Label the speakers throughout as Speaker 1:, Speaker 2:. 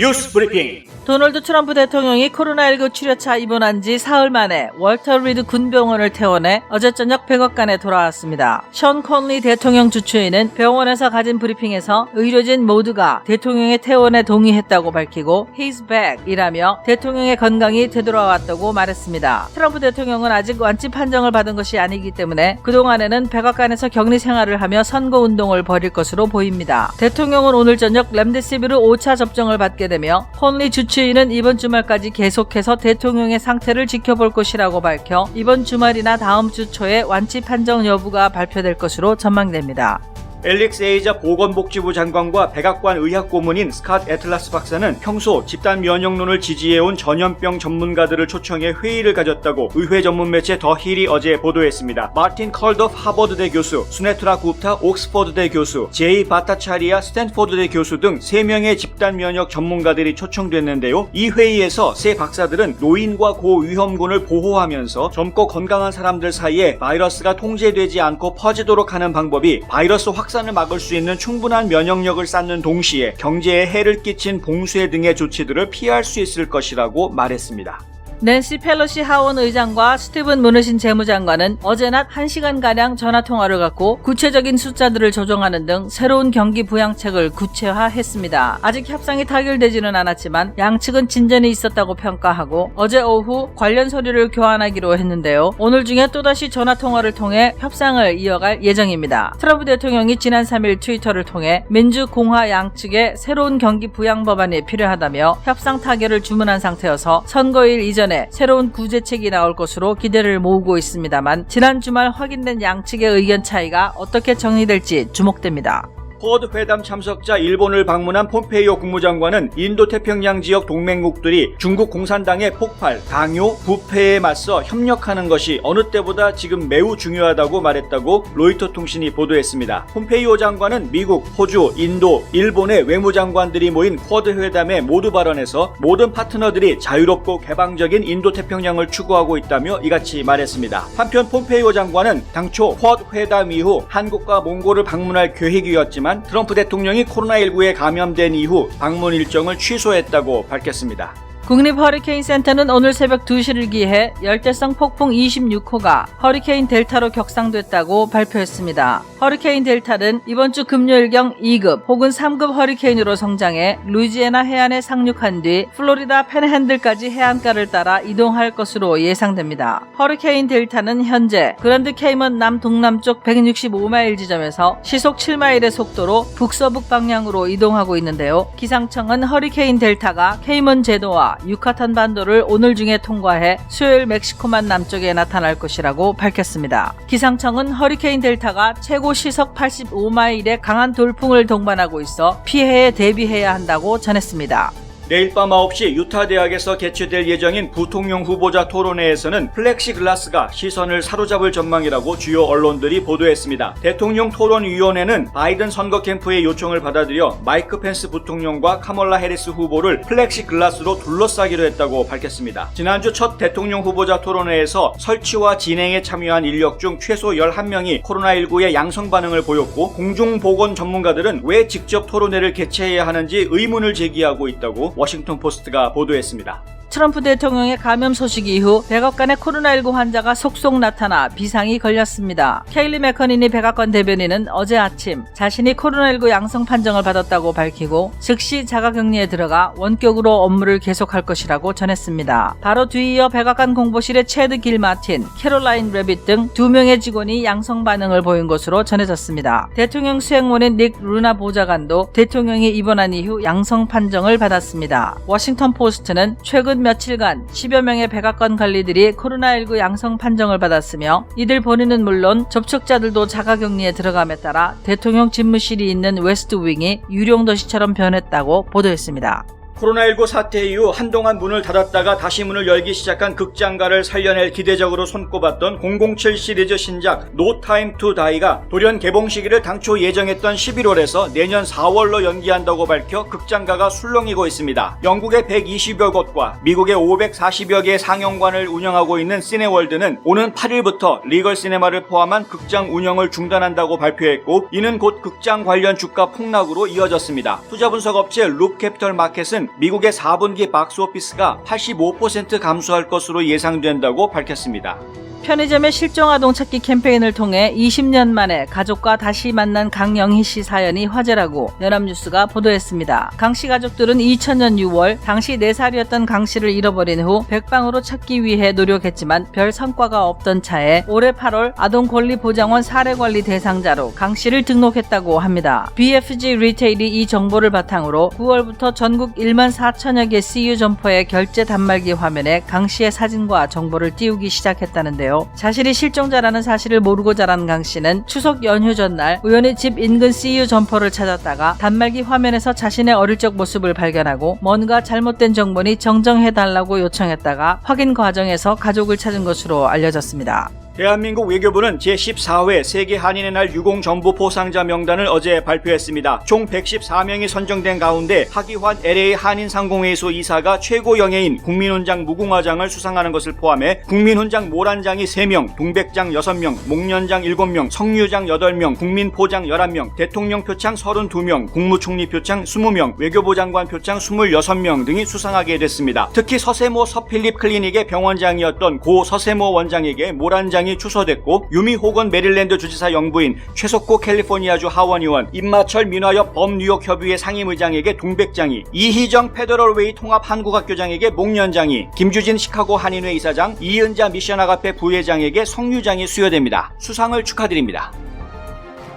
Speaker 1: 뉴스 브리핑.
Speaker 2: 도널드 트럼프 대통령이 코로나19 치료차 입원한 지 사흘 만에 월터 리드 군병원을 퇴원해 어제 저녁 백악관에 돌아왔습니다. 션 콘리 대통령 주치의는 병원에서 가진 브리핑에서 의료진 모두가 대통령의 퇴원에 동의했다고 밝히고 He's back 이라며 대통령의 건강이 되돌아왔다고 말했습니다. 트럼프 대통령은 아직 완치 판정을 받은 것이 아니기 때문에 그동안에는 백악관에서 격리 생활을 하며 선거 운동을 벌일 것으로 보입니다. 대통령은 오늘 저녁 램데시비르 5차 접종을 받게 되며 콘리 주치의는 이번 주말까지 계속해서 대통령의 상태를 지켜볼 것이라고 밝혀 이번 주말이나 다음 주 초에 완치 판정 여부가 발표될 것으로 전망됩니다.
Speaker 1: 앨릭스 에이자 보건복지부 장관과 백악관 의학고문인 스캇 애틀라스 박사는 평소 집단 면역론을 지지해온 전염병 전문가들을 초청해 회의를 가졌다고 의회 전문 매체 더 힐이 어제 보도했습니다. 마틴 컬더프 하버드대 교수, 수네트라 굽타 옥스퍼드대 교수, 제이 바타차리아 스탠포드대 교수 등 3명의 집단 면역 전문가들이 초청됐는데요. 이 회의에서 세 박사들은 노인과 고위험군을 보호하면서 젊고 건강한 사람들 사이에 바이러스가 통제되지 않고 퍼지도록 하는 방법이 바이러스 확산 을 막을 수 있는 충분한 면역력을 쌓는 동시에 경제에 해를 끼친 봉쇄 등의 조치들을 피할 수 있을 것이라고 말했습니다.
Speaker 2: 낸시 펠로시 하원 의장과 스티븐 무느신 재무장관은 어제 낮 1시간가량 전화통화를 갖고 구체적인 숫자들을 조정하는 등 새로운 경기 부양책을 구체화했습니다. 아직 협상이 타결되지는 않았지만 양측은 진전이 있었다고 평가하고 어제 오후 관련 서류를 교환하기로 했는데요. 오늘 중에 또다시 전화통화를 통해 협상을 이어갈 예정입니다. 트럼프 대통령이 지난 3일 트위터를 통해 민주공화 양측의 새로운 경기 부양 법안이 필요하다며 협상 타결을 주문한 상태여서 선거일 이전 전에 새로운 구제책이 나올 것으로 기대를 모으고 있습니다만 지난 주말 확인된 양측의 의견 차이가 어떻게 정리될지 주목됩니다.
Speaker 1: 쿼드 회담 참석자 일본을 방문한 폼페이오 국무장관은 인도 태평양 지역 동맹국들이 중국 공산당의 폭발, 강요, 부패에 맞서 협력하는 것이 어느 때보다 지금 매우 중요하다고 말했다고 로이터 통신이 보도했습니다. 폼페이오 장관은 미국, 호주, 인도, 일본의 외무장관들이 모인 쿼드 회담에 모두 발언해서 모든 파트너들이 자유롭고 개방적인 인도 태평양을 추구하고 있다며 이같이 말했습니다. 한편 폼페이오 장관은 당초 쿼드 회담 이후 한국과 몽골을 방문할 계획이었지만 트럼프 대통령이 코로나19에 감염된 이후 방문 일정을 취소했다고 밝혔습니다.
Speaker 2: 국립 허리케인 센터는 오늘 새벽 2시를 기해 열대성 폭풍 26호가 허리케인 델타로 격상됐다고 발표했습니다. 허리케인 델타는 이번 주 금요일경 2급 혹은 3급 허리케인으로 성장해 루이지애나 해안에 상륙한 뒤 플로리다 펜핸들까지 해안가를 따라 이동할 것으로 예상됩니다. 허리케인 델타는 현재 그랜드 케이먼 남동남쪽 165마일 지점에서 시속 7마일의 속도로 북서북 방향으로 이동하고 있는데요. 기상청은 허리케인 델타가 케이먼 제도와 유카탄 반도를 오늘 중에 통과해 수요일 멕시코만 남쪽에 나타날 것이라고 밝혔습니다. 기상청은 허리케인 델타가 최고 시속 85마일의 강한 돌풍을 동반하고 있어 피해에 대비해야 한다고 전했습니다.
Speaker 1: 내일 밤 9시 유타 대학에서 개최될 예정인 부통령 후보자 토론회에서는 플렉시글라스가 시선을 사로잡을 전망이라고 주요 언론들이 보도했습니다. 대통령 토론위원회는 바이든 선거 캠프의 요청을 받아들여 마이크 펜스 부통령과 카멀라 해리스 후보를 플렉시글라스로 둘러싸기로 했다고 밝혔습니다. 지난주 첫 대통령 후보자 토론회에서 설치와 진행에 참여한 인력 중 최소 11명이 코로나19의 양성 반응을 보였고 공중보건 전문가들은 왜 직접 토론회를 개최해야 하는지 의문을 제기하고 있다고 워싱턴 포스트가 보도했습니다.
Speaker 2: 트럼프 대통령의 감염 소식 이후 백악관에 코로나19 환자가 속속 나타나 비상이 걸렸습니다. 케일리 맥커니니 백악관 대변인은 어제 아침 자신이 코로나19 양성 판정을 받았다고 밝히고 즉시 자가격리에 들어가 원격으로 업무를 계속할 것이라고 전했습니다. 바로 뒤이어 백악관 공보실의 체드 길 마틴, 캐롤라인 레빗 등 두 명의 직원이 양성 반응을 보인 것으로 전해졌습니다. 대통령 수행원인 닉 루나 보좌관도 대통령이 입원한 이후 양성 판정을 받았습니다. 워싱턴 포스트는 최근 며칠간 10여 명의 백악관 관리들이 코로나19 양성 판정을 받았으며 이들 본인은 물론 접촉자들도 자가격리에 들어감에 따라 대통령 집무실이 있는 웨스트 윙이 유령 도시처럼 변했다고 보도했습니다.
Speaker 1: 코로나19 사태 이후 한동안 문을 닫았다가 다시 문을 열기 시작한 극장가를 살려낼 기대적으로 손꼽았던 007 시리즈 신작 No Time to Die가 돌연 개봉 시기를 당초 예정했던 11월에서 내년 4월로 연기한다고 밝혀 극장가가 술렁이고 있습니다. 영국의 120여 곳과 미국의 540여 개의 상영관을 운영하고 있는 시네월드는 오는 8일부터 리걸 시네마를 포함한 극장 운영을 중단한다고 발표했고 이는 곧 극장 관련 주가 폭락으로 이어졌습니다. 투자 분석 업체 룹 캐피털 마켓은 미국의 4분기 박스 오피스가 85% 감소할 것으로 예상된다고 밝혔습니다.
Speaker 2: 편의점의 실종 아동 찾기 캠페인을 통해 20년 만에 가족과 다시 만난 강영희 씨 사연이 화제라고 연합뉴스가 보도했습니다. 강 씨 가족들은 2000년 6월 당시 4살이었던 강 씨를 잃어버린 후 백방으로 찾기 위해 노력했지만 별 성과가 없던 차에 올해 8월 아동권리보장원 사례관리 대상자로 강 씨를 등록했다고 합니다. BFG 리테일이 이 정보를 바탕으로 9월부터 전국 1만 4천여 개 CU 점포의 결제 단말기 화면에 강 씨의 사진과 정보를 띄우기 시작했다는데요. 자신이 실종자라는 사실을 모르고 자란 강 씨는 추석 연휴 전날 우연히 집 인근 CU 점포를 찾았다가 단말기 화면에서 자신의 어릴 적 모습을 발견하고 뭔가 잘못된 정보니 정정해달라고 요청했다가 확인 과정에서 가족을 찾은 것으로 알려졌습니다.
Speaker 1: 대한민국 외교부는 제14회 세계 한인의 날 유공 정보 보상자 명단을 어제 발표했습니다. 총 114명이 선정된 가운데 하기환 LA 한인 상공회의소 이사가 최고 영예인 국민훈장 무궁화장을 수상하는 것을 포함해 국민훈장 모란장이 3명, 동백장 6명, 목련장 7명, 성류장 8명, 국민포장 11명, 대통령 표창 32명, 국무총리 표창 20명, 외교부 장관 표창 26명 등이 수상하게 됐습니다. 특히 서세모 서필립 클리닉의 병원장이었던 고 서세모 원장에게 모란장 이 추서됐고 유미 호건 메릴랜드 주지사 영부인 최석고 캘리포니아주 하원의원 임마철 민화협 범뉴욕협의회 상임의장에게 동백장이 이희정 페더럴웨이 통합 한국학교장에게 목련장이 김주진 시카고 한인회 이사장 이은자 미션아가페 부회장에게 성류장이 수여됩니다. 수상을 축하드립니다.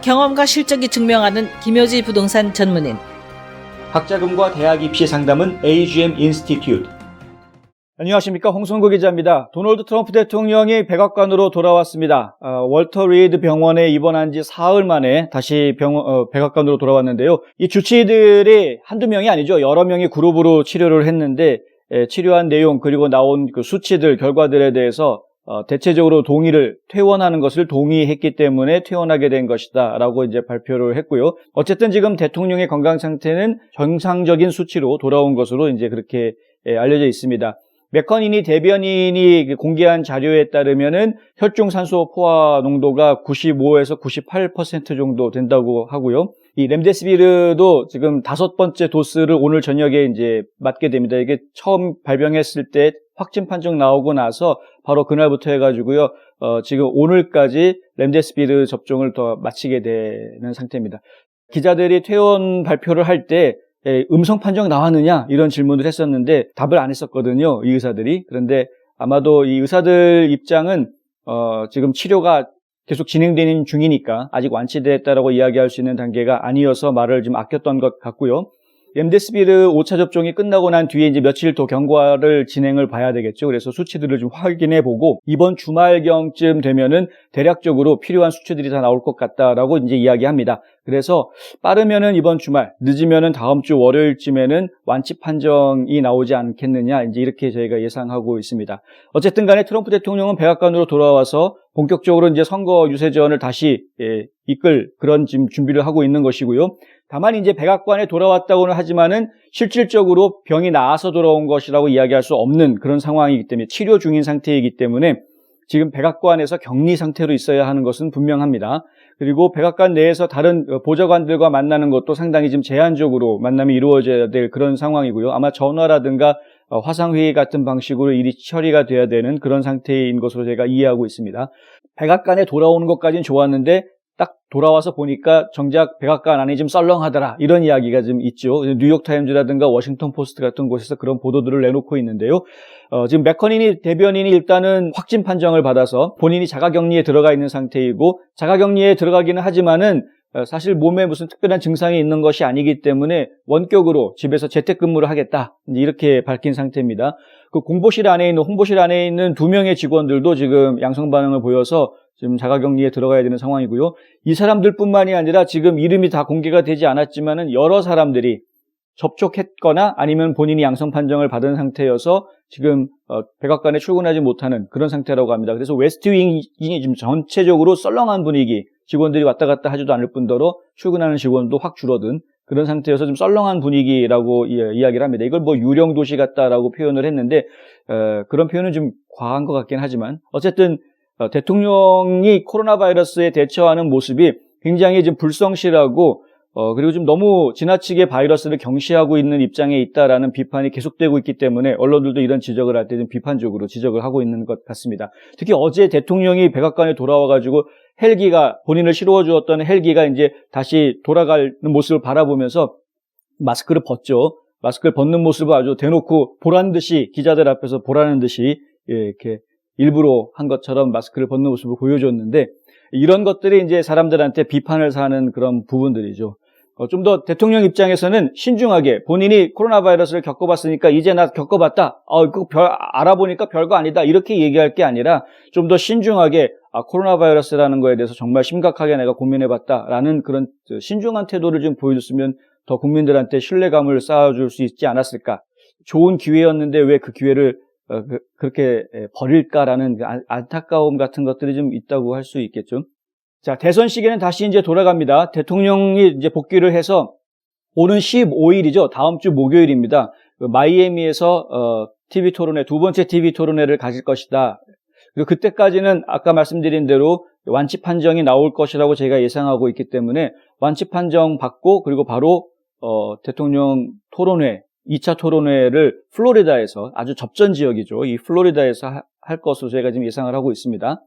Speaker 2: 경험과 실적이 증명하는 김효지 부동산 전문인
Speaker 1: 학자금과 대학 입시 상담은 AGM 인스티튜트. 안녕하십니까 홍성구 기자입니다. 도널드 트럼프 대통령이 백악관으로 돌아왔습니다. 어, 월터 리드 병원에 입원한 지 사흘 만에 다시 병원, 어, 백악관으로 돌아왔는데요. 이 주치의들이 한두 명이 아니죠. 여러 명이 그룹으로 치료를 했는데 에, 치료한 내용 그리고 나온 그 수치들 결과들에 대해서 어, 대체적으로 동의를 퇴원하는 것을 동의했기 때문에 퇴원하게 된 것이다라고 이제 발표를 했고요. 어쨌든 지금 대통령의 건강 상태는 정상적인 수치로 돌아온 것으로 이제 그렇게 예, 알려져 있습니다. 맥커니니 대변인이 공개한 자료에 따르면은 혈중 산소 포화 농도가 95에서 98% 정도 된다고 하고요. 이 렘데시비르도 지금 다섯 번째 도스를 오늘 저녁에 이제 맞게 됩니다. 이게 처음 발병했을 때 확진 판정 나오고 나서 바로 그날부터 해가지고요. 어, 지금 오늘까지 렘데시비르 접종을 더 마치게 되는 상태입니다. 기자들이 퇴원 발표를 할 때 음성 판정 나왔느냐 이런 질문을 했었는데 답을 안 했었거든요. 이 의사들이 그런데 아마도 이 의사들 입장은 어, 지금 치료가 계속 진행되는 중이니까 아직 완치됐다라고 이야기할 수 있는 단계가 아니어서 말을 좀 아꼈던 것 같고요. 렘데스비르 5차 접종이 끝나고 난 뒤에 이제 며칠 더 경과를 진행을 봐야 되겠죠. 그래서 수치들을 좀 확인해 보고 이번 주말경쯤 되면은 대략적으로 필요한 수치들이 다 나올 것 같다라고 이제 이야기합니다. 그래서 빠르면은 이번 주말, 늦으면은 다음 주 월요일쯤에는 완치 판정이 나오지 않겠느냐 이제 이렇게 저희가 예상하고 있습니다. 어쨌든 간에 트럼프 대통령은 백악관으로 돌아와서 본격적으로 이제 선거 유세전을 다시 예, 이끌 그런 지금 준비를 하고 있는 것이고요. 다만 이제 백악관에 돌아왔다고는 하지만은 실질적으로 병이 나아서 돌아온 것이라고 이야기할 수 없는 그런 상황이기 때문에 치료 중인 상태이기 때문에 지금 백악관에서 격리 상태로 있어야 하는 것은 분명합니다. 그리고 백악관 내에서 다른 보좌관들과 만나는 것도 상당히 지금 제한적으로 만남이 이루어져야 될 그런 상황이고요. 아마 전화라든가 화상회의 같은 방식으로 일이 처리가 돼야 되는 그런 상태인 것으로 제가 이해하고 있습니다. 백악관에 돌아오는 것까지는 좋았는데 딱 돌아와서 보니까 정작 백악관 안이 좀 썰렁하더라 이런 이야기가 좀 있죠. 뉴욕타임즈라든가 워싱턴 포스트 같은 곳에서 그런 보도들을 내놓고 있는데요. 어, 지금 맥커니니 대변인이 일단은 확진 판정을 받아서 본인이 자가격리에 들어가 있는 상태이고 자가격리에 들어가기는 하지만은 어, 사실 몸에 무슨 특별한 증상이 있는 것이 아니기 때문에 원격으로 집에서 재택근무를 하겠다 이렇게 밝힌 상태입니다. 그 공보실 안에 있는 홍보실 안에 있는 두 명의 직원들도 지금 양성 반응을 보여서 지금 자가격리에 들어가야 되는 상황이고요. 이 사람들뿐만이 아니라 지금 이름이 다 공개가 되지 않았지만은 여러 사람들이 접촉했거나 아니면 본인이 양성 판정을 받은 상태여서 지금 어, 백악관에 출근하지 못하는 그런 상태라고 합니다. 그래서 웨스트윙이 지금 전체적으로 썰렁한 분위기, 직원들이 왔다 갔다 하지도 않을 뿐더러 출근하는 직원도 확 줄어든 그런 상태여서 좀 썰렁한 분위기라고 이야기를 합니다. 이걸 뭐 유령 도시 같다라고 표현을 했는데 어, 그런 표현은 좀 과한 것 같긴 하지만 어쨌든 어, 대통령이 코로나 바이러스에 대처하는 모습이 굉장히 좀 불성실하고 어, 그리고 지금 너무 지나치게 바이러스를 경시하고 있는 입장에 있다라는 비판이 계속되고 있기 때문에 언론들도 이런 지적을 할 때 좀 비판적으로 지적을 하고 있는 것 같습니다. 특히 어제 대통령이 백악관에 돌아와가지고 헬기가 본인을 실어워 주었던 헬기가 이제 다시 돌아가는 모습을 바라보면서 마스크를 벗죠. 마스크를 벗는 모습을 아주 대놓고 보란 듯이 기자들 앞에서 보라는 듯이 예, 이렇게 일부러 한 것처럼 마스크를 벗는 모습을 보여줬는데 이런 것들이 이제 사람들한테 비판을 사는 그런 부분들이죠. 어, 좀 더 대통령 입장에서는 신중하게 본인이 코로나 바이러스를 겪어봤으니까 이제 나 겪어봤다. 어, 그 별, 알아보니까 별거 아니다. 이렇게 얘기할 게 아니라 좀 더 신중하게 아, 코로나 바이러스라는 거에 대해서 정말 심각하게 내가 고민해봤다라는 그런 저 신중한 태도를 좀 보여줬으면 더 국민들한테 신뢰감을 쌓아줄 수 있지 않았을까. 좋은 기회였는데 왜 그 기회를 어, 그, 렇게 버릴까라는 그 안- 안타까움 같은 것들이 좀 있다고 할 수 있겠죠. 자, 대선 시기는 다시 이제 돌아갑니다. 대통령이 이제 복귀를 해서 오는 15일이죠. 다음 주 목요일입니다. 그 마이애미에서 어, TV 토론회 두 번째 TV 토론회를 가질 것이다. 그리고 그때까지는 아까 말씀드린 대로 완치 판정이 나올 것이라고 제가 예상하고 있기 때문에 완치 판정 받고 그리고 바로 어, 대통령 토론회 2차 토론회를 플로리다에서 아주 접전 지역이죠. 이 플로리다에서 하- 할 것으로 제가 지금 예상을 하고 있습니다.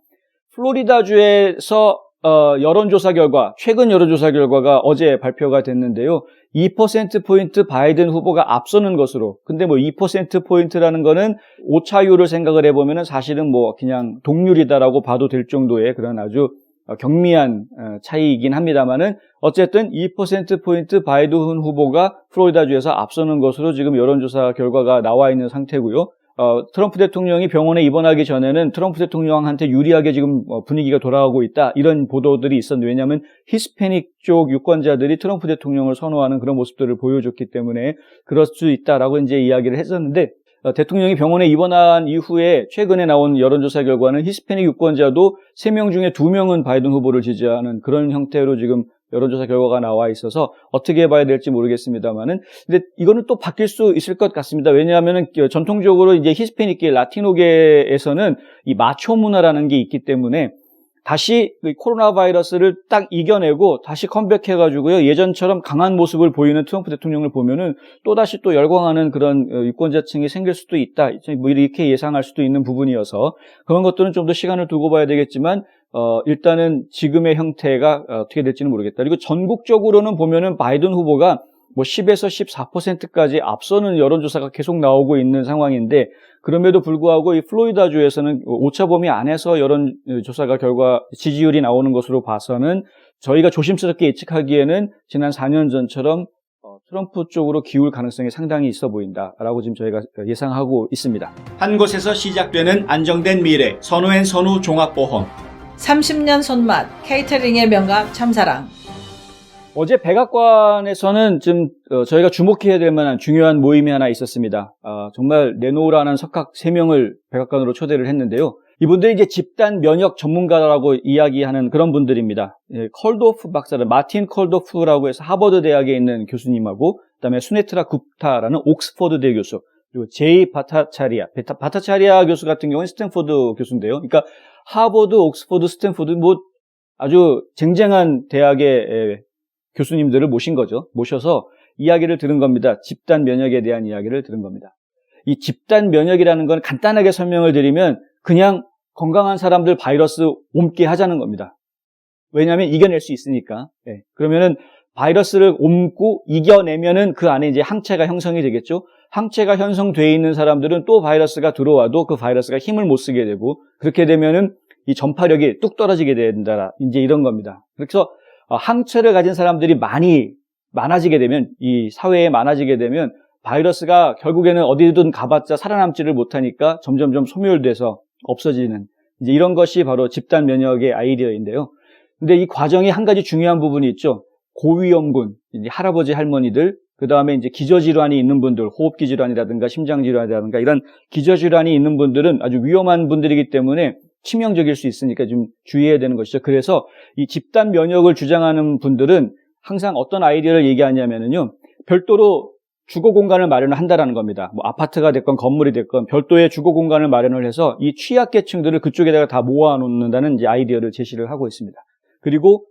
Speaker 1: 플로리다주에서 어, 여론조사 결과, 최근 여론조사 결과가 어제 발표가 됐는데요. 2%포인트 바이든 후보가 앞서는 것으로. 근데 뭐 2%포인트라는 거는 오차율을 생각을 해보면 사실은 뭐 그냥 동률이다라고 봐도 될 정도의 그런 아주 어, 경미한 어, 차이이긴 합니다만은 어쨌든 2%포인트 바이든 후보가 플로리다주에서 앞서는 것으로 지금 여론조사 결과가 나와 있는 상태고요. 어, 트럼프 대통령이 병원에 입원하기 전에는 트럼프 대통령한테 유리하게 지금 어, 분위기가 돌아가고 있다. 이런 보도들이 있었는데 왜냐하면 히스패닉 쪽 유권자들이 트럼프 대통령을 선호하는 그런 모습들을 보여줬기 때문에 그럴 수 있다라고 이제 이야기를 했었는데 어, 대통령이 병원에 입원한 이후에 최근에 나온 여론조사 결과는 히스패닉 유권자도 3명 중에 2명은 바이든 후보를 지지하는 그런 형태로 지금 여론조사 결과가 나와 있어서 어떻게 봐야 될지 모르겠습니다만은 근데 이거는 또 바뀔 수 있을 것 같습니다. 왜냐하면은 전통적으로 이제 히스패닉계 라티노계에서는 이 마초 문화라는 게 있기 때문에 다시 그 코로나 바이러스를 딱 이겨내고 다시 컴백해가지고요 예전처럼 강한 모습을 보이는 트럼프 대통령을 보면은 또 다시 또 열광하는 그런 어, 유권자층이 생길 수도 있다. 뭐 이렇게 예상할 수도 있는 부분이어서 그런 것들은 좀 더 시간을 두고 봐야 되겠지만 어, 일단은 지금의 형태가 어, 어떻게 될지는 모르겠다. 그리고 전국적으로는 보면은 바이든 후보가 뭐 10에서 14%까지 앞서는 여론조사가 계속 나오고 있는 상황인데 그럼에도 불구하고 이 플로리다주에서는 오차 범위 안에서 여론조사가 결과 지지율이 나오는 것으로 봐서는 저희가 조심스럽게 예측하기에는 지난 4년 전처럼 어, 트럼프 쪽으로 기울 가능성이 상당히 있어 보인다라고 지금 저희가 예상하고 있습니다. 한 곳에서 시작되는 안정된 미래 선우앤 선우 종합보험
Speaker 2: 30년 손맛 케이터링의 명가 참사랑
Speaker 1: 어제 백악관에서는 좀 어, 저희가 주목해야 될 만한 중요한 모임이 하나 있었습니다. 아, 정말 내놓으라는 석학 3명을 백악관으로 초대를 했는데요. 이분들이 이제 집단 면역 전문가라고 이야기하는 그런 분들입니다. 예, 컬도프 박사를 마틴 컬도프라고 해서 하버드 대학에 있는 교수님하고 그다음에 수네트라 굽타라는 옥스퍼드 대 교수 그리고 제이 바타차리아 베타- 바타차리아 교수 같은 경우는 스탠포드 교수인데요. 그러니까 하버드, 옥스퍼드, 스탠포드 뭐 아주 쟁쟁한 대학의 에, 교수님들을 모신 거죠. 모셔서 이야기를 들은 겁니다. 집단 면역에 대한 이야기를 들은 겁니다. 이 집단 면역이라는 건 간단하게 설명을 드리면 그냥 건강한 사람들 바이러스 옮게 하자는 겁니다. 왜냐하면 이겨낼 수 있으니까. 예. 그러면은 바이러스를 옮고 이겨내면은 그 안에 이제 항체가 형성이 되겠죠. 항체가 형성되어 있는 사람들은 또 바이러스가 들어와도 그 바이러스가 힘을 못 쓰게 되고 그렇게 되면은 이 전파력이 뚝 떨어지게 된다. 이제 이런 겁니다. 그래서 어, 항체를 가진 사람들이 많이 많아지게 되면 이 사회에 많아지게 되면 바이러스가 결국에는 어디든 가봤자 살아남지를 못하니까 점점점 소멸돼서 없어지는 이제 이런 것이 바로 집단 면역의 아이디어인데요. 근데 이 과정이 한 가지 중요한 부분이 있죠. 고위험군, 할아버지 할머니들, 그 다음에 이제 기저질환이 있는 분들, 호흡기 질환이라든가 심장질환이라든가 이런 기저질환이 있는 분들은 아주 위험한 분들이기 때문에 치명적일 수 있으니까 좀 주의해야 되는 것이죠. 그래서 이 집단 면역을 주장하는 분들은 항상 어떤 아이디어를 얘기하냐면요. 별도로 주거 공간을 마련을 한다라는 겁니다. 뭐 아파트가 됐건 건물이 됐건 별도의 주거 공간을 마련을 해서 이 취약계층들을 그쪽에다가 다 모아 놓는다는 이제 아이디어를 제시를 하고 있습니다. 그리고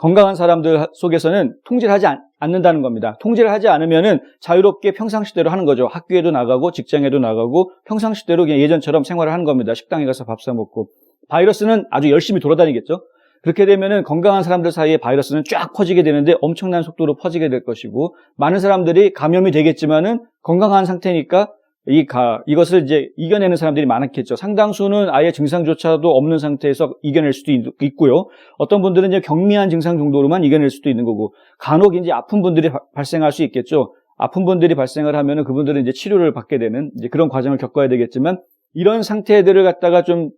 Speaker 1: 건강한 사람들 속에서는 통제를 하지 않, 않는다는 겁니다. 통제를 하지 않으면은 자유롭게 평상시대로 하는 거죠. 학교에도 나가고 직장에도 나가고 평상시대로 그냥 예전처럼 생활을 하는 겁니다. 식당에 가서 밥 사 먹고. 바이러스는 아주 열심히 돌아다니겠죠. 그렇게 되면은 건강한 사람들 사이에 바이러스는 쫙 퍼지게 되는데 엄청난 속도로 퍼지게 될 것이고 많은 사람들이 감염이 되겠지만은 건강한 상태니까 이 가, 이것을 이제 이겨내는 사람들이 많았겠죠. 상당수는 아예 증상조차도 없는 상태에서 이겨낼 수도 있, 있고요. 어떤 분들은 이제 경미한 증상 정도로만 이겨낼 수도 있는 거고, 간혹 이제 아픈 분들이 바- 발생할 수 있겠죠. 아픈 분들이 발생을 하면은 그분들은 이제 치료를 받게 되는 이제 그런 과정을 겪어야 되겠지만, 이런 상태들을 갖다가 좀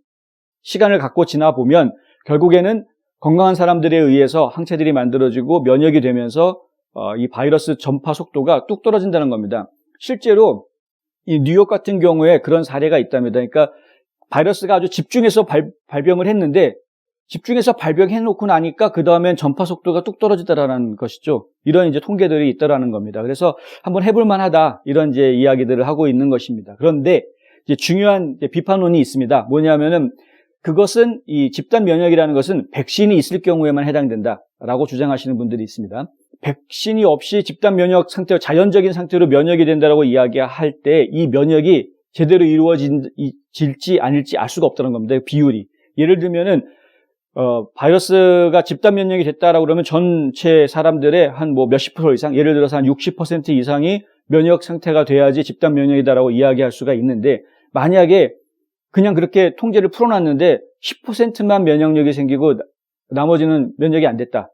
Speaker 1: 시간을 갖고 지나 보면 결국에는 건강한 사람들에 의해서 항체들이 만들어지고 면역이 되면서 어, 이 바이러스 전파 속도가 뚝 떨어진다는 겁니다. 실제로 이 뉴욕 같은 경우에 그런 사례가 있답니다. 그러니까 바이러스가 아주 집중해서 발, 발병을 했는데 집중해서 발병해 놓고 나니까 그 다음엔 전파 속도가 뚝 떨어지더라는 것이죠. 이런 이제 통계들이 있더라는 겁니다. 그래서 한번 해볼 만하다 이런 이제 이야기들을 하고 있는 것입니다. 그런데 이제 중요한 이제 비판론이 있습니다. 뭐냐면은 그것은 이 집단 면역이라는 것은 백신이 있을 경우에만 해당된다라고 주장하시는 분들이 있습니다. 백신이 없이 집단 면역 상태, 자연적인 상태로 면역이 된다라고 이야기할 때 이 면역이 제대로 이루어질지 아닐지 알 수가 없다는 겁니다. 비율이. 예를 들면은 어, 바이러스가 집단 면역이 됐다라고 그러면 전체 사람들의 한 뭐 몇십 프로 이상, 예를 들어서 한 60% 이상이 면역 상태가 돼야지 집단 면역이다라고 이야기할 수가 있는데 만약에 그냥 그렇게 통제를 풀어놨는데 10%만 면역력이 생기고 나- 나머지는 면역이 안 됐다.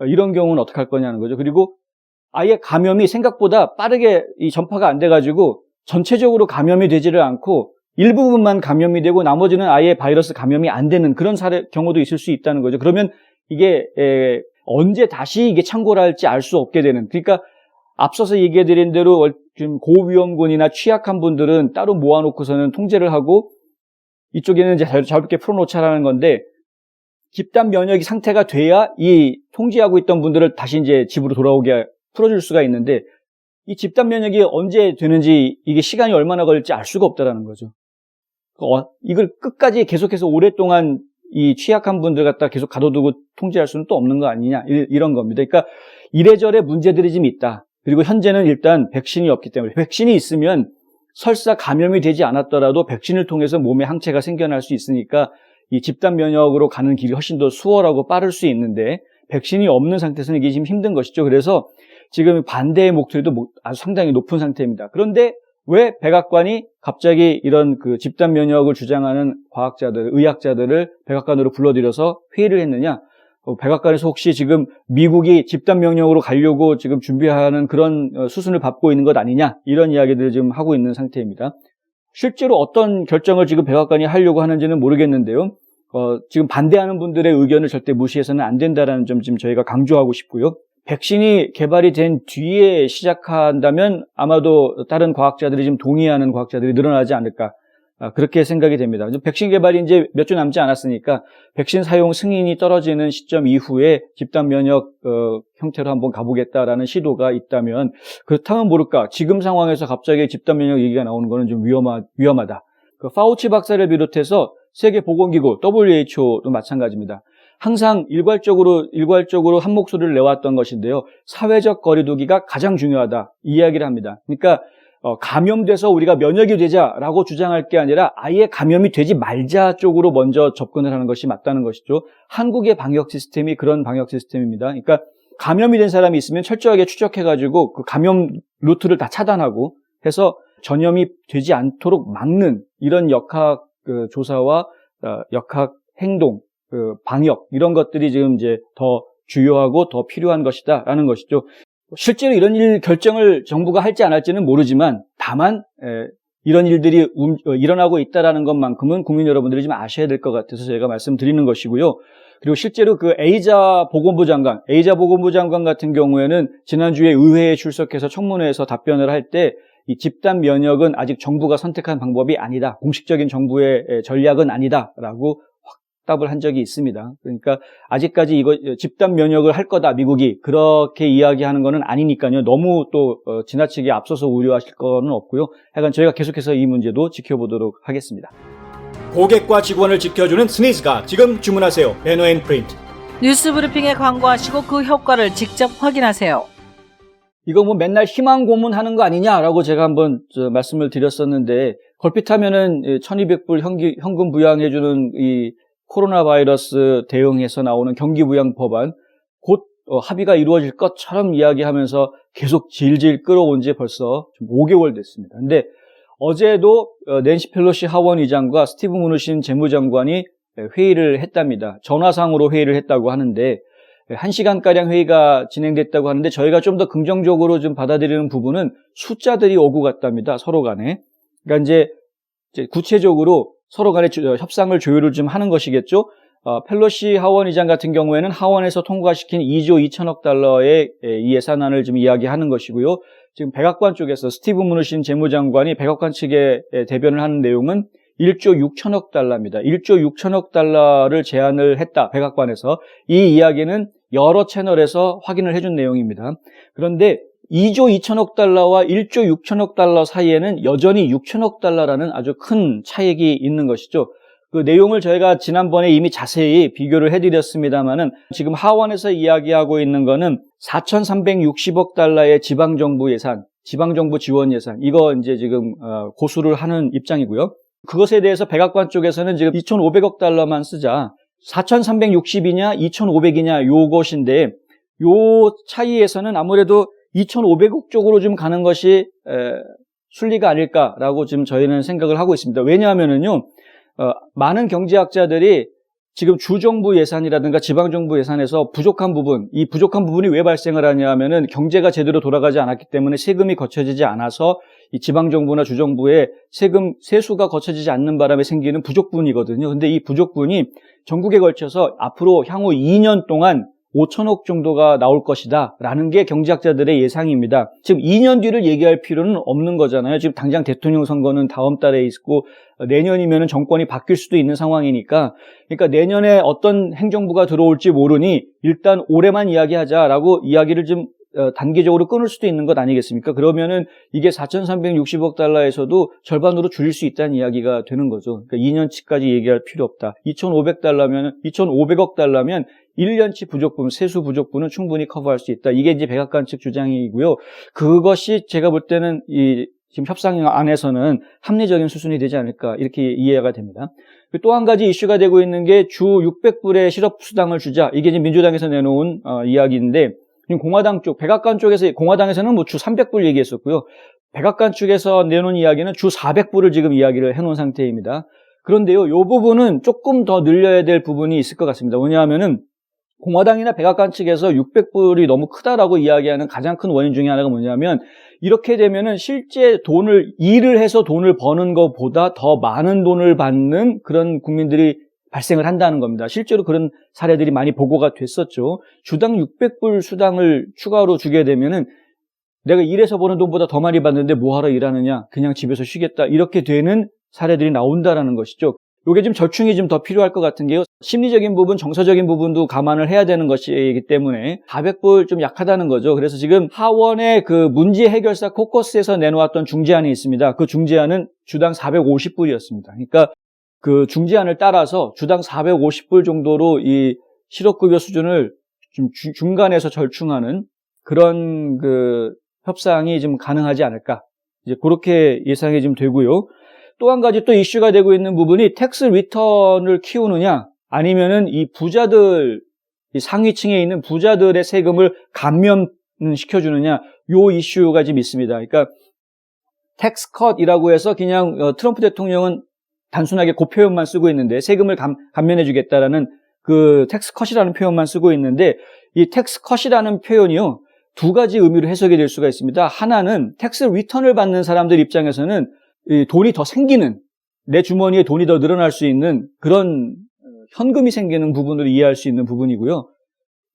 Speaker 1: 어, 이런 경우는 어떻게 할 거냐는 거죠. 그리고 아예 감염이 생각보다 빠르게 이 전파가 안 돼가지고 전체적으로 감염이 되지를 않고 일부분만 감염이 되고 나머지는 아예 바이러스 감염이 안 되는 그런 사례 경우도 있을 수 있다는 거죠. 그러면 이게 에, 언제 다시 이게 창궐 할지 알 수 없게 되는 그러니까 앞서서 얘기해 드린 대로 얼- 지금 고위험군이나 취약한 분들은 따로 모아놓고서는 통제를 하고 이쪽에는 이제 자유- 자유롭게 풀어놓자라는 건데 집단 면역이 상태가 돼야 이 통제하고 있던 분들을 다시 이제 집으로 돌아오게 풀어줄 수가 있는데 이 집단 면역이 언제 되는지 이게 시간이 얼마나 걸릴지 알 수가 없다라는 거죠. 어, 이걸 끝까지 계속해서 오랫동안 이 취약한 분들 갖다 계속 가둬두고 통제할 수는 또 없는 거 아니냐 이- 이런 겁니다. 그러니까 이래저래 문제들이 좀 있다. 그리고 현재는 일단 백신이 없기 때문에 백신이 있으면 설사 감염이 되지 않았더라도 백신을 통해서 몸에 항체가 생겨날 수 있으니까 이 집단 면역으로 가는 길이 훨씬 더 수월하고 빠를 수 있는데 백신이 없는 상태에서는 이게 지금 힘든 것이죠. 그래서 지금 반대의 목소리도 아주 상당히 높은 상태입니다. 그런데 왜 백악관이 갑자기 이런 그 집단 면역을 주장하는 과학자들, 의학자들을 백악관으로 불러들여서 회의를 했느냐? 어, 백악관에서 혹시 지금 미국이 집단 면역으로 가려고 지금 준비하는 그런 어, 수순을 밟고 있는 것 아니냐? 이런 이야기들을 지금 하고 있는 상태입니다. 실제로 어떤 결정을 지금 백악관이 하려고 하는지는 모르겠는데요. 어, 지금 반대하는 분들의 의견을 절대 무시해서는 안 된다라는 점 지금 저희가 강조하고 싶고요. 백신이 개발이 된 뒤에 시작한다면 아마도 다른 과학자들이 좀 동의하는 과학자들이 늘어나지 않을까 아, 그렇게 생각이 됩니다. 백신 개발이 이제 몇 주 남지 않았으니까 백신 사용 승인이 떨어지는 시점 이후에 집단 면역 어, 형태로 한번 가보겠다라는 시도가 있다면 그렇다면 모를까 지금 상황에서 갑자기 집단 면역 얘기가 나오는 거는 좀 위험하, 위험하다. 그 파우치 박사를 비롯해서 세계보건기구 WHO도 마찬가지입니다. 항상 일괄적으로 일괄적으로 한 목소리를 내왔던 것인데요. 사회적 거리두기가 가장 중요하다 이 이야기를 합니다. 그러니까 어, 감염돼서 우리가 면역이 되자라고 주장할 게 아니라 아예 감염이 되지 말자 쪽으로 먼저 접근을 하는 것이 맞다는 것이죠. 한국의 방역 시스템이 그런 방역 시스템입니다. 그러니까 감염이 된 사람이 있으면 철저하게 추적해가지고 그 감염 루트를 다 차단하고 해서 전염이 되지 않도록 막는 이런 역학 그 조사와 어, 역학 행동, 그 방역 이런 것들이 지금 이제 더 주요하고 더 필요한 것이다라는 것이죠. 실제로 이런 일 결정을 정부가 할지 안 할지는 모르지만 다만 에, 이런 일들이 움- 어, 일어나고 있다라는 것만큼은 국민 여러분들이 좀 아셔야 될 것 같아서 제가 말씀드리는 것이고요. 그리고 실제로 그 에이자 보건부 장관, 에이자 보건부 장관 같은 경우에는 지난주에 의회에 출석해서 청문회에서 답변을 할때 이 집단 면역은 아직 정부가 선택한 방법이 아니다. 공식적인 정부의 에, 전략은 아니다라고 확답을 한 적이 있습니다. 그러니까 아직까지 이거 집단 면역을 할 거다 미국이 그렇게 이야기하는 거는 아니니까요. 너무 또 어, 지나치게 앞서서 우려하실 거는 없고요. 하여간 저희가 계속해서 이 문제도 지켜보도록 하겠습니다. 고객과 직원을 지켜주는 스니즈가 지금 주문하세요. 베노앤프린트.
Speaker 2: 뉴스 브리핑에 광고하시고 그 효과를 직접 확인하세요.
Speaker 1: 이거 뭐 맨날 희망 고문하는 거 아니냐라고 제가 한번 저 말씀을 드렸었는데 걸핏하면은 1200불 현기, 현금 부양해주는 이 코로나 바이러스 대응해서 나오는 경기 부양 법안 곧 어, 합의가 이루어질 것처럼 이야기하면서 계속 질질 끌어온 지 벌써 좀 5개월 됐습니다. 근데 어제도 어, 낸시 펠로시 하원 의장과 스티브 무누신 재무장관이 회의를 했답니다. 전화상으로 회의를 했다고 하는데 한 시간가량 회의가 진행됐다고 하는데 저희가 좀 더 긍정적으로 좀 받아들이는 부분은 숫자들이 오고 갔답니다. 서로 간에. 그러니까 이제 이제 구체적으로 서로 간에 조- 협상을 조율을 좀 하는 것이겠죠. 어, 펠로시 하원 의장 같은 경우에는 하원에서 통과시킨 2조 2천억 달러의 예, 이 예산안을 좀 이야기하는 것이고요. 지금 백악관 쪽에서 스티브 무누신 재무장관이 백악관 측에 예, 대변을 하는 내용은 1조 6천억 달러입니다. 1조 6천억 달러를 제안을 했다. 백악관에서 이 이야기는 여러 채널에서 확인을 해준 내용입니다. 그런데 2조 2천억 달러와 1조 6천억 달러 사이에는 여전히 6천억 달러라는 아주 큰 차익이 있는 것이죠. 그 내용을 저희가 지난번에 이미 자세히 비교를 해드렸습니다만은 지금 하원에서 이야기하고 있는 거는 4,360억 달러의 지방정부 예산, 지방정부 지원 예산, 이거 이제 지금 어, 고수를 하는 입장이고요. 그것에 대해서 백악관 쪽에서는 지금 2,500억 달러만 쓰자. 4,360이냐, 2,500이냐, 요것인데, 요 차이에서는 아무래도 2,500억 쪽으로 좀 가는 것이 에, 순리가 아닐까라고 지금 저희는 생각을 하고 있습니다. 왜냐하면은요, 어, 많은 경제학자들이 지금 주정부 예산이라든가 지방정부 예산에서 부족한 부분, 이 부족한 부분이 왜 발생을 하냐 하면은 경제가 제대로 돌아가지 않았기 때문에 세금이 거쳐지지 않아서 이 지방정부나 주정부에 세금, 세수가 거쳐지지 않는 바람에 생기는 부족분이거든요. 근데 이 부족분이 전국에 걸쳐서 앞으로 향후 2년 동안 5천억 정도가 나올 것이다. 라는 게 경제학자들의 예상입니다. 지금 2년 뒤를 얘기할 필요는 없는 거잖아요. 지금 당장 대통령 선거는 다음 달에 있고 내년이면 정권이 바뀔 수도 있는 상황이니까 그러니까 내년에 어떤 행정부가 들어올지 모르니 일단 올해만 이야기하자라고 이야기를 좀 어, 단계적으로 끊을 수도 있는 것 아니겠습니까? 그러면은 이게 4,360억 달러에서도 절반으로 줄일 수 있다는 이야기가 되는 거죠. 그러니까 2년치까지 얘기할 필요 없다. 2,500 달러면 2,500억 달러면 1년치 부족분, 세수 부족분은 충분히 커버할 수 있다. 이게 이제 백악관 측 주장이고요. 그것이 제가 볼 때는 이 지금 협상 안에서는 합리적인 수순이 되지 않을까 이렇게 이해가 됩니다. 또 한 가지 이슈가 되고 있는 게 주 600불의 실업 수당을 주자. 이게 지금 민주당에서 내놓은 어, 이야기인데 공화당 쪽, 백악관 쪽에서 공화당에서는 뭐 주 300불 얘기했었고요. 백악관 측에서 내놓은 이야기는 주 400불을 지금 이야기를 해놓은 상태입니다. 그런데요, 이 부분은 조금 더 늘려야 될 부분이 있을 것 같습니다. 왜냐하면은 공화당이나 백악관 측에서 600불이 너무 크다라고 이야기하는 가장 큰 원인 중에 하나가 뭐냐면 이렇게 되면은 실제 돈을 일을 해서 돈을 버는 것보다 더 많은 돈을 받는 그런 국민들이 발생을 한다는 겁니다. 실제로 그런 사례들이 많이 보고가 됐었죠. 주당 600불 수당을 추가로 주게 되면은 내가 일해서 버는 돈보다 더 많이 받는데 뭐하러 일하느냐? 그냥 집에서 쉬겠다. 이렇게 되는 사례들이 나온다라는 것이죠. 이게 좀 절충이 좀 더 필요할 것 같은 게요. 심리적인 부분, 정서적인 부분도 감안을 해야 되는 것이기 때문에 400불 좀 약하다는 거죠. 그래서 지금 하원의 그 문제 해결사 코커스에서 내놓았던 중재안이 있습니다. 그 중재안은 주당 450불이었습니다. 그러니까 그 중재안을 따라서 주당 450불 정도로 이 실업급여 수준을 좀 주- 중간에서 절충하는 그런 그 협상이 좀 가능하지 않을까. 이제 그렇게 예상이 좀 되고요. 또 한 가지 또 이슈가 되고 있는 부분이 텍스 리턴을 키우느냐 아니면은 이 부자들 이 상위층에 있는 부자들의 세금을 감면시켜 주느냐 요 이슈가 좀 있습니다. 그러니까 텍스 컷이라고 해서 그냥 어, 트럼프 대통령은 단순하게 그 표현만 쓰고 있는데 세금을 감, 감면해 주겠다라는 그 텍스 컷이라는 표현만 쓰고 있는데 이 텍스 컷이라는 표현이요 두 가지 의미로 해석이 될 수가 있습니다. 하나는 텍스 리턴을 받는 사람들 입장에서는 이 돈이 더 생기는 내 주머니에 돈이 더 늘어날 수 있는 그런 현금이 생기는 부분을 이해할 수 있는 부분이고요.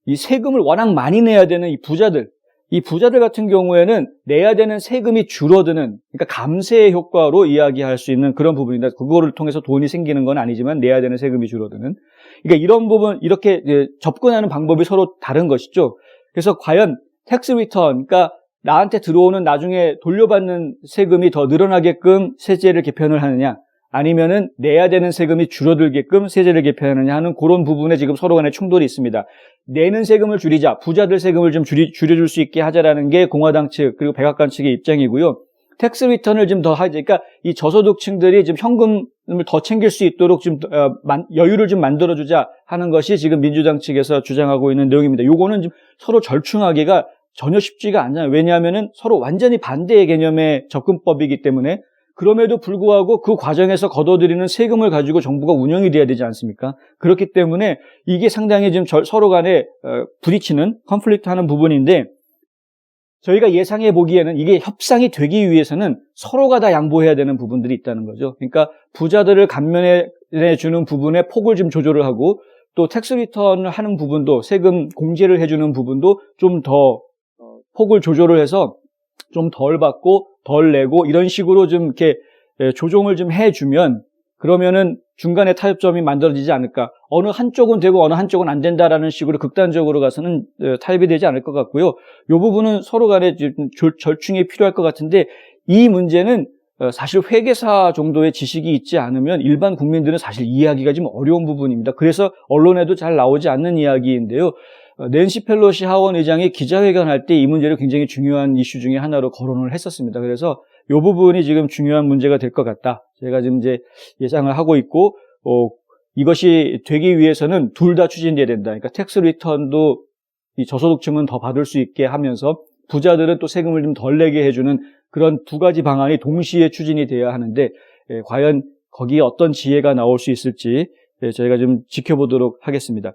Speaker 1: 이 세금을 워낙 많이 내야 되는 이 부자들, 이 부자들 같은 경우에는 내야 되는 세금이 줄어드는, 그러니까 감세의 효과로 이야기할 수 있는 그런 부분입니다. 그거를 통해서 돈이 생기는 건 아니지만 내야 되는 세금이 줄어드는. 그러니까 이런 부분, 이렇게 접근하는 방법이 서로 다른 것이죠. 그래서 과연 텍스 리턴, 그러니까 나한테 들어오는 나중에 돌려받는 세금이 더 늘어나게끔 세제를 개편을 하느냐, 아니면은 내야 되는 세금이 줄어들게끔 세제를 개편하느냐 하는 그런 부분에 지금 서로 간에 충돌이 있습니다. 내는 세금을 줄이자, 부자들 세금을 좀 줄이, 줄여줄 수 있게 하자라는 게 공화당 측 그리고 백악관 측의 입장이고요. 텍스 리턴을 좀 더 하자. 그러니까 이 저소득층들이 좀 현금을 더 챙길 수 있도록 좀 어, 만- 여유를 좀 만들어주자 하는 것이 지금 민주당 측에서 주장하고 있는 내용입니다. 요거는 좀 서로 절충하기가 전혀 쉽지가 않아요. 왜냐하면은 서로 완전히 반대의 개념의 접근법이기 때문에 그럼에도 불구하고 그 과정에서 걷어들이는 세금을 가지고 정부가 운영이 돼야 되지 않습니까? 그렇기 때문에 이게 상당히 지금 절- 서로 간에 어, 부딪히는 컨플릭트 하는 부분인데 저희가 예상해 보기에는 이게 협상이 되기 위해서는 서로가 다 양보해야 되는 부분들이 있다는 거죠. 그러니까 부자들을 감면해 주는 부분에 폭을 좀 조절을 하고 또 텍스 리턴을 하는 부분도 세금 공제를 해주는 부분도 좀 더 폭을 조절을 해서 좀 덜 받고 덜 내고 이런 식으로 좀 이렇게 예, 조정을 좀 해주면 그러면은 중간에 타협점이 만들어지지 않을까. 어느 한쪽은 되고 어느 한쪽은 안 된다라는 식으로 극단적으로 가서는 어, 타협이 되지 않을 것 같고요. 이 부분은 서로 간에 절충이 필요할 것 같은데 이 문제는 어, 사실 회계사 정도의 지식이 있지 않으면 일반 국민들은 사실 이해하기가 좀 어려운 부분입니다. 그래서 언론에도 잘 나오지 않는 이야기인데요. 어, 낸시 펠로시 하원 의장이 기자회견할 때 이 문제를 굉장히 중요한 이슈 중에 하나로 거론을 했었습니다. 그래서 이 부분이 지금 중요한 문제가 될 것 같다. 제가 지금 이제 예상을 하고 있고, 어, 이것이 되기 위해서는 둘 다 추진돼야 된다. 그러니까 텍스 리턴도 이 저소득층은 더 받을 수 있게 하면서 부자들은 또 세금을 좀 덜 내게 해주는 그런 두 가지 방안이 동시에 추진이 돼야 하는데 예, 과연 거기에 어떤 지혜가 나올 수 있을지 예, 저희가 좀 지켜보도록 하겠습니다.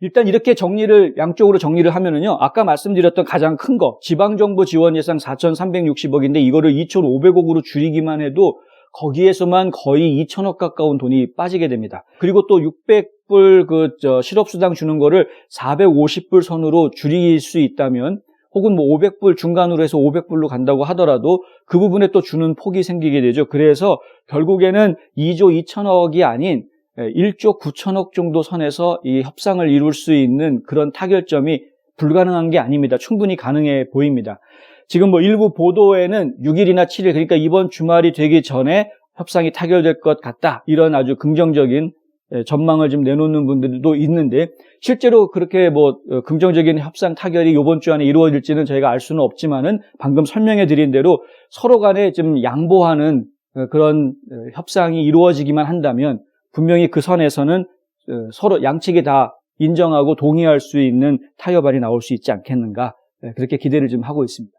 Speaker 1: 일단 이렇게 정리를 양쪽으로 정리를 하면은요. 아까 말씀드렸던 가장 큰 거 지방정부 지원 예산 4,360억인데 이거를 2,500억으로 줄이기만 해도 거기에서만 거의 2천억 가까운 돈이 빠지게 됩니다. 그리고 또 600불 그저 실업수당 주는 거를 450불 선으로 줄일 수 있다면 혹은 뭐 500불 중간으로 해서 500불로 간다고 하더라도 그 부분에 또 주는 폭이 생기게 되죠. 그래서 결국에는 2조 2천억이 아닌 1조 9천억 정도 선에서 이 협상을 이룰 수 있는 그런 타결점이 불가능한 게 아닙니다. 충분히 가능해 보입니다. 지금 뭐 일부 보도에는 6일이나 7일, 그러니까 이번 주말이 되기 전에 협상이 타결될 것 같다. 이런 아주 긍정적인 예, 전망을 좀 내놓는 분들도 있는데 실제로 그렇게 뭐 어, 긍정적인 협상 타결이 이번 주 안에 이루어질지는 저희가 알 수는 없지만은 방금 설명해 드린 대로 서로 간에 좀 양보하는 어, 그런 어, 협상이 이루어지기만 한다면 분명히 그 선에서는 어, 서로 양측이 다 인정하고 동의할 수 있는 타협안이 나올 수 있지 않겠는가 예, 그렇게 기대를 좀 하고 있습니다.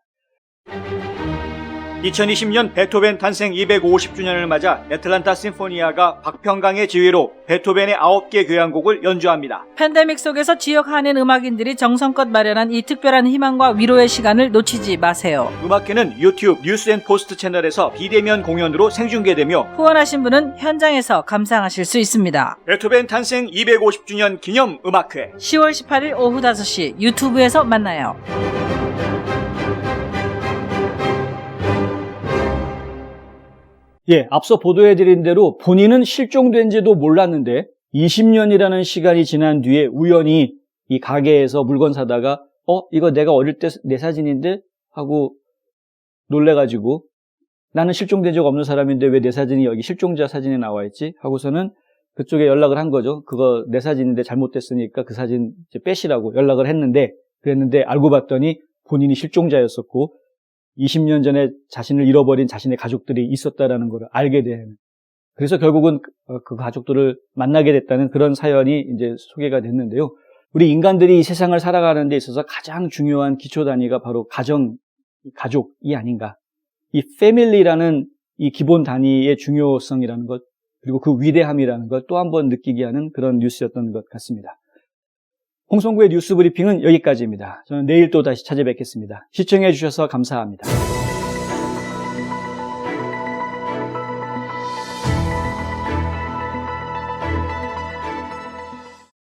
Speaker 1: 2020년 베토벤 탄생 250주년을 맞아 애틀란타 심포니아가 박평강의 지휘로 베토벤의 9개 교향곡을 연주합니다.
Speaker 2: 팬데믹 속에서 지역 한인 음악인들이 정성껏 마련한 이 특별한 희망과 위로의 시간을 놓치지 마세요.
Speaker 1: 음악회는 유튜브 뉴스앤포스트 채널에서 비대면 공연으로 생중계되며
Speaker 2: 후원하신 분은 현장에서 감상하실 수 있습니다.
Speaker 1: 베토벤 탄생 250주년 기념 음악회
Speaker 2: 10월 18일 오후 5시 유튜브에서 만나요.
Speaker 1: 예, 앞서 보도해드린 대로 본인은 실종된 지도 몰랐는데 20년이라는 시간이 지난 뒤에 우연히 이 가게에서 물건 사다가 어 이거 내가 어릴 때 내 사진인데? 하고 놀래가지고 나는 실종된 적 없는 사람인데 왜 내 사진이 여기 실종자 사진에 나와 있지? 하고서는 그쪽에 연락을 한 거죠. 그거 내 사진인데 잘못됐으니까 그 사진 빼시라고 연락을 했는데. 그랬는데 알고 봤더니 본인이 실종자였었고 20년 전에 자신을 잃어버린 자신의 가족들이 있었다라는 걸 알게 되는. 그래서 결국은 그- 그 가족들을 만나게 됐다는 그런 사연이 이제 소개가 됐는데요. 우리 인간들이 이 세상을 살아가는 데 있어서 가장 중요한 기초 단위가 바로 가정, 가족이 아닌가. 이 패밀리라는 이 기본 단위의 중요성이라는 것, 그리고 그 위대함이라는 것또한 번 느끼게 하는 그런 뉴스였던 것 같습니다. 홍성구의 뉴스 브리핑은 여기까지입니다. 저는 내일 또 다시 찾아뵙겠습니다. 시청해 주셔서 감사합니다.